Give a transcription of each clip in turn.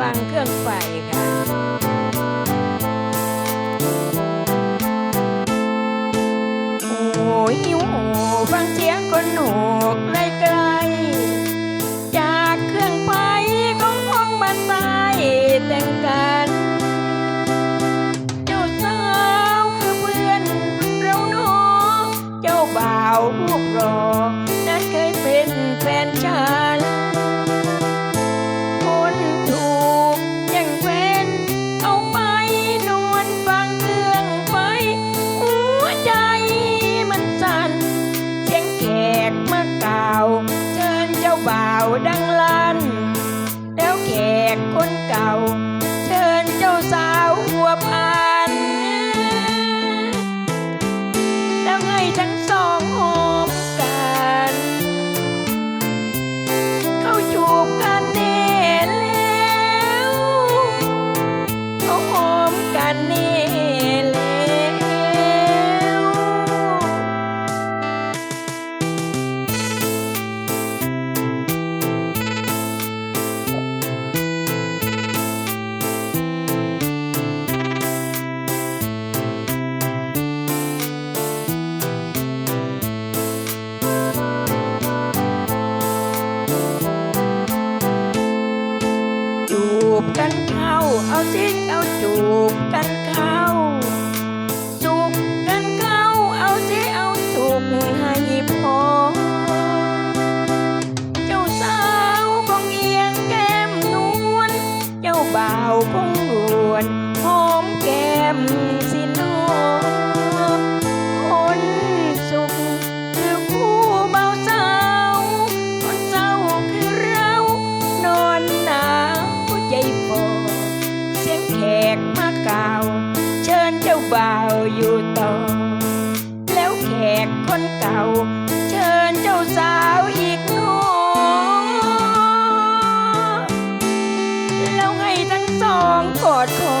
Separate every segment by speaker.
Speaker 1: ฟังเครื่องไฟค่ะ โอ้ยหิวหูฟังเสียงคนหนูไกลไกลๆจากเครื่องไฟของห้องบ้านไม้แต่งกันเจ้าสาวคือเพื่อนเราเนาะเจ้าบ่าวรูปรอา เข้ ขกมาเก่า เชิญเจ้าบ่าวอยู่ต่อ แล้วแขกคนเก่า เชิญเจ้าสาวอีกหนอแล้วให้ทั้งสองกอดคอ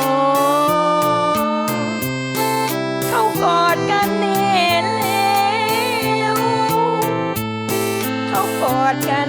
Speaker 1: เขากอดกันแน่แล้วเขากอดกัน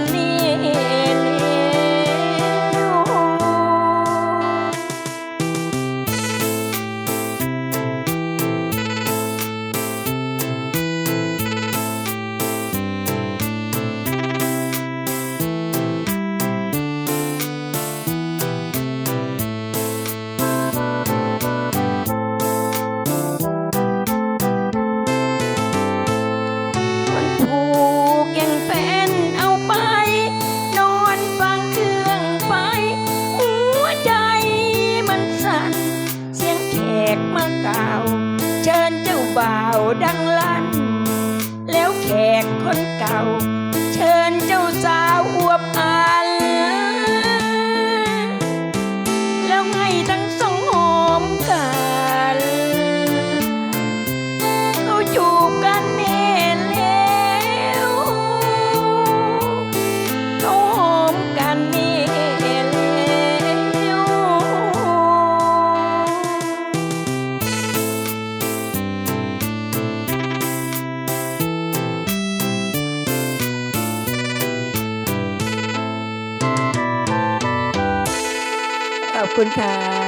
Speaker 1: บ่าวดังลั่น แล้วแขกคนเก่า เชิญเจ้าสาว คุณค่ะ